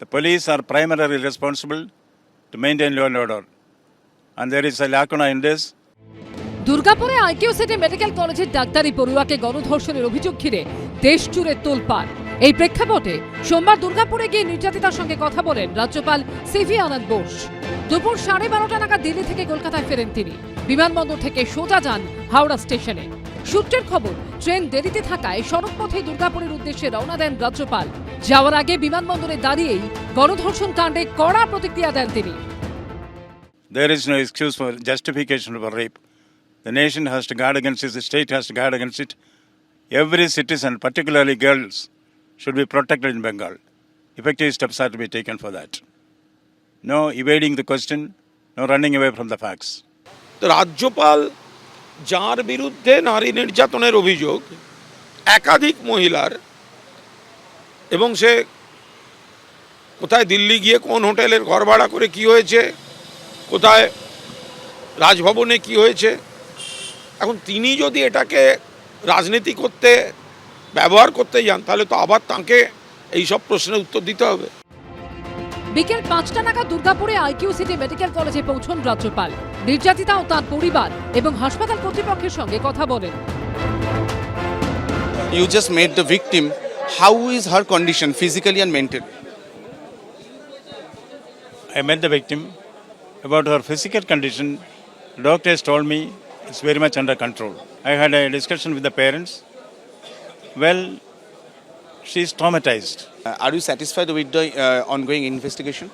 The police are primarily responsible to maintain law and order. And there is a lacuna in this. দুর্গাপুরে IQ city medical কলেজের ডাক্তারি পড়ুয়াকে গণধর্ষণের অভিযোগ ঘিরে দেশ জুড়ে তোলপাড় এই প্রেক্ষাপটে সোমবার দুর্গাপুরে গিয়ে নির্যাতিতার সঙ্গে কথা বলেন রাজ্যপাল সিভি আনন্দ বোস দুপুর সাড়ে বারোটা নাগাদ দিল্লি থেকে কলকাতায় ফেরেন তিনি বিমানবন্দর থেকে সোজা যান হাওড়া স্টেশনে সূত্রের খবর ট্রেন দেরিতে থাকায় সড়কপথে দুর্গাপুরের উদ্দেশ্যে রওনা দেন রাজ্যপাল যাওয়ার আগে বিমানবন্দরে দাঁড়িয়েই গণধর্ষণ কাণ্ডে কড়া প্রতিক্রিয়া দেন তিনি There is no excuse for justification for rape. The nation has to guard against it, the state has to guard against it. Every citizen, particularly girls, should be protected in Bengal. Effective steps are to be taken for that. No evading the question, no running away from the facts. তো রাজ্যপাল যার বিরুদ্ধে নারী নির্যাতনের অভিযোগ, একাধিক মহিলার, এবং সে কোথায় দিল্লি গিয়ে কোন হোটেলের ঘর ভাড়া করে কি হয়েছে, কোথায় রাজভবনে কি হয়েছে, এখন তিনি যদি এটাকে রাজনীতি করতে, ব্যবহার করতে যান, তাহলে তো আবার তাঁকে এইসব প্রশ্নের উত্তর দিতে হবে। বিকেল পাঁচটা নাগাদ দুর্গাপুরে আইকিউ সিটি মেডিকেল কলেজে পৌঁছন রাজ্যপাল নির্যাতিতা ও তার পরিবার এবং হাসপাতাল কর্তৃপক্ষের সঙ্গে কথা বলেন you just made the victim how is her condition physically and mentally I met the victim about her physical condition. Doctors told me it's very much under control. I had a discussion with the parents. Well, she's traumatized. Uh, are you satisfied with the uh, ongoing investigation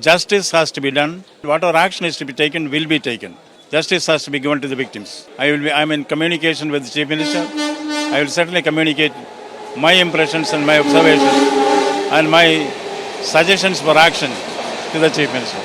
Justice has to be done. Whatever action is to be taken will be taken. Justice has to be given to the victims. I will be. I'm in communication with the chief minister. I will certainly communicate my impressions and my observations and my suggestions for action to the chief minister.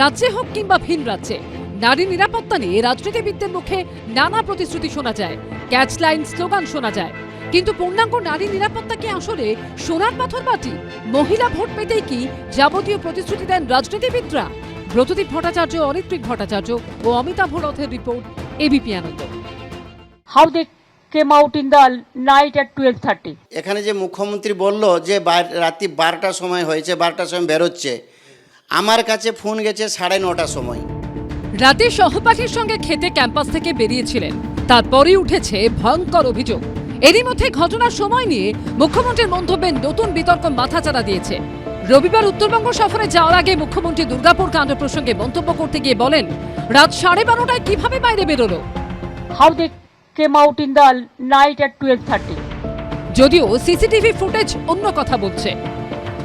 রাজ্যে হোক কিংবা ভিন রাজ্যে নারী নিরাপত্তা নিয়ে রাজনীতিবিদদের মুখে নানা প্রতিশ্রুতি শোনা যায় ক্যাচ লাইন স্লোগান শোনা যায় কিন্তু পূর্ণাঙ্গ নারী নিরাপত্তা কি আসলে সোনার পাথর বাটি মহিলা ভোট পেতেই কি যাবতীয় প্রতিশ্রুতি দেন রাজনীতিবিদরা? ব্রতদীপ ভট্টাচার্য অরিত্রিক ভট্টাচার্য ও অমিতাভ রথের report ABP Ananda. How they came out in in the night at 12:30 এখানে যে মুখ্যমন্ত্রী বলল যে রাত্রি বারোটার সময় হয়েছে বারোটার সময় বেরোচ্ছে আমার কাছে ফোন গেছে সাড়ে নটার সময়। রাতে সহপাঠীর সঙ্গে খেতে ক্যাম্পাস থেকে বেরিয়েছিলেন। তারপরই উঠেছে ভয়ঙ্কর অভিযোগ। এরই মধ্যে ঘটনার সময় নিয়ে মুখ্যমন্ত্রীর মন্তব্যে নতুন বিতর্ক মাথাচাড়া দিয়েছে। রবিবার উত্তরবঙ্গ সফরে যাওয়ার আগে মুখ্যমন্ত্রী দুর্গাপুর কাণ্ড প্রসঙ্গে মন্তব্য করতে গিয়ে বলেন রাত সাড়ে বারোটায় কীভাবে বাইরে বেরোলো? Out in the night at 12:30 যদিও সিসিটিভি ফুটেজ অন্য কথা বলছে।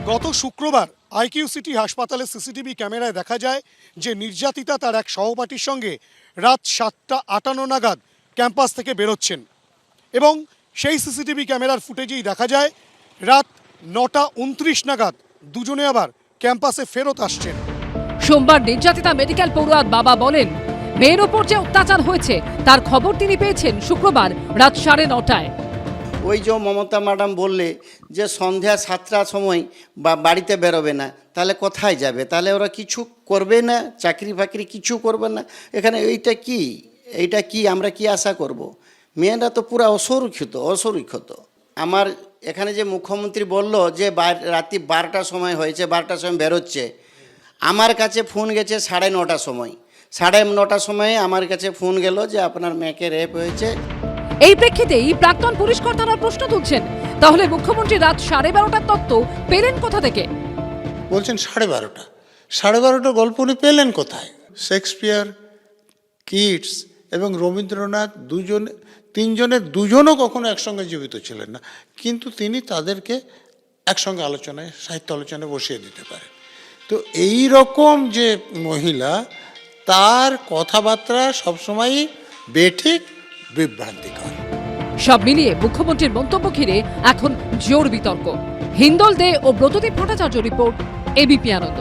গত শুক্রবার আইকিউ সিটি হাসপাতালে সিসিটিভি ক্যামেরায় দেখা যায় যে নির্যাতিতা তার এক সহপাঠীর সঙ্গে রাত সাতটা আটান্ন নাগাদ ক্যাম্পাস থেকে বেরোচ্ছেন। এবং সেই সিসিটিভি ক্যামেরার ফুটেজেই দেখা যায় রাত নটা উনত্রিশ নাগাদ দুজনে আবার ক্যাম্পাসে ফেরত আসছেন। সোমবার নির্যাতিতা মেডিকেল পড়ুয়ার বাবা বলেন মেয়ের ওপর যে অত্যাচার হয়েছে তার খবর তিনি পেয়েছেন শুক্রবার রাত সাড়ে নটায়। ওই যে মমতা ম্যাডাম বললে যে সন্ধ্যা সাতটার সময় বা বাড়িতে বেরোবে না তাহলে কোথায় যাবে? তাহলে ওরা কিছু করবে না চাকরি ফাকরি কিছু করবে না। এখানে এইটা কি? এইটা কি? আমরা কি আশা করব। মেয়েরা তো পুরো অসুরক্ষিত অসুরক্ষিত। আমার এখানে যে মুখ্যমন্ত্রী বলল যে রাত্রি বারোটার সময় হয়েছে বারোটার সময় বেরোচ্ছে আমার কাছে ফোন গেছে সাড়ে নটার সময়। সাড়ে নটার সময় আমার কাছে ফোন গেল যে আপনার মেয়েকে রেপ হয়েছে। এই প্রেক্ষিতেই প্রাক্তন পুলিশ কর্তারা প্রশ্ন তুলছেন তাহলে মুখ্যমন্ত্রী রাত সাড়ে বারোটার তত্ত্ব পেলেন কোথা থেকে? বলছেন সাড়ে বারোটা। সাড়ে বারোটা গল্প উনি পেলেন কোথায়? শেক্সপিয়ার কিটস এবং রবীন্দ্রনাথ দুজন তিনজনের দুজনও কখনো একসঙ্গে জীবিত ছিলেন না। কিন্তু তিনি তাদেরকে একসঙ্গে আলোচনায়, সাহিত্য আলোচনায় বসিয়ে দিতে পারেন। তো এই রকম যে মহিলা, তার কথাবার্তা সবসময়ই বেঠিক, বিভ্রান্তিকর। সব মিলিয়ে মুখ্যমন্ত্রীর মন্তব্য ঘিরে এখন জোর বিতর্ক। হিন্দল দে ও ব্রতদীপ ভট্টাচার্য রিপোর্ট এবিপি আনন্দ।